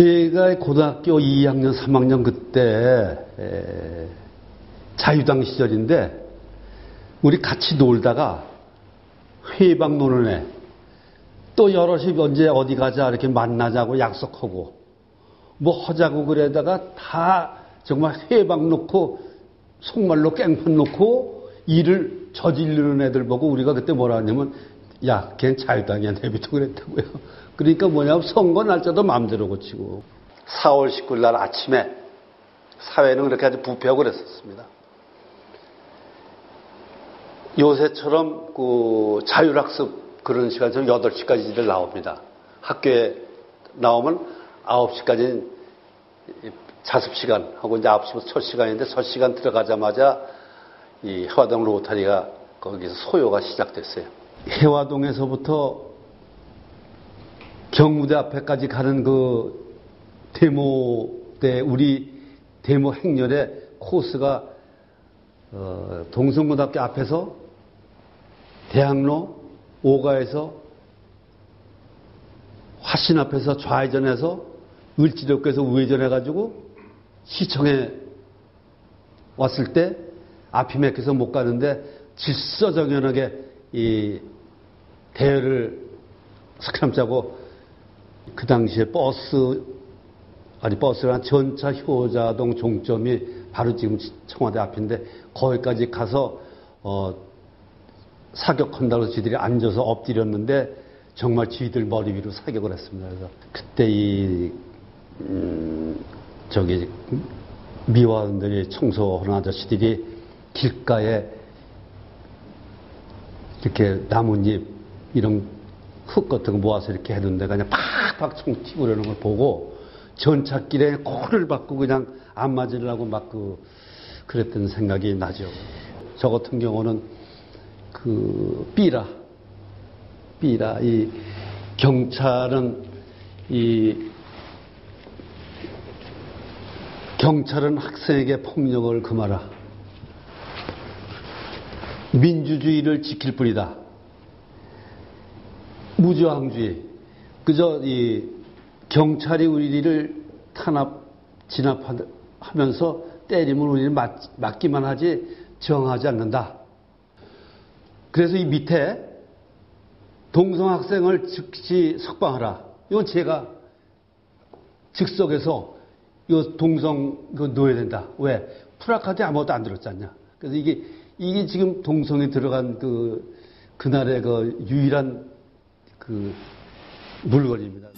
제가 고등학교 2학년, 3학년 그때 에, 자유당 시절인데 우리 같이 놀다가 회방 노는 애, 또 여럿이 언제 어디 가자 이렇게 만나자고 약속하고 뭐 하자고 그러다가 다 정말 회방 놓고 속말로 깽판 놓고 일을 저지르는 애들 보고 우리가 그때 뭐라 하냐면 야, 걘 자유당이야 내비도 그랬다고요. 그러니까 뭐냐면 선거 날짜도 마음대로 고치고 4월 19일 날 아침에 사회는 그렇게 아주 부패하고 그랬었습니다. 요새처럼 그 자율학습 그런 시간처럼 8시까지들 나옵니다. 학교에 나오면 9시까지는 자습 시간 하고 이제 9시부터 첫 시간인데 첫 시간 들어가자마자 이 해화동 로타리가 거기서 소요가 시작됐어요. 해화동에서부터 경무대 앞에까지 가는 그 데모 때 우리 데모 행렬의 코스가 어, 동성고등학교 앞에서 대학로 5가에서 화신 앞에서 좌회전해서 을지로께서 우회전해가지고 시청에 왔을 때 앞이 맥혀서 못 가는데 질서정연하게 이 대열을 스크람 짜고 그 당시에 버스 아니 버스가 전차 효자동 종점이 바로 지금 청와대 앞인데 거기까지 가서 어 사격한다고 해서 지들이 앉아서 엎드렸는데 정말 지들 머리 위로 사격을 했습니다. 그래서 그때 이 음, 저기 미화원들이 청소하는 아저씨들이 길가에 이렇게 나뭇잎 이런 흙 같은 거 모아서 이렇게 해둔데 그냥 팍팍 총 튀고 그러는 걸 보고 전찻길에 코를 박고 그냥 안 맞으려고 막 그 그랬던 생각이 나죠. 저 같은 경우는 그 삐라 삐라 이 경찰은 이 경찰은 학생에게 폭력을 금하라. 민주주의를 지킬 뿐이다. 무저항주의. 그저 이 경찰이 우리를 탄압, 진압하면서 때리면 우리를 맞, 맞기만 하지 정하지 않는다. 그래서 이 밑에 동성학생을 즉시 석방하라. 이건 제가 즉석에서 이 동성 그 넣어야 된다. 왜? 프라카드 아무것도 안 들었지 않냐. 그래서 이게 이게 지금 동성에 들어간 그 그날의 그 유일한 그 물건입니다.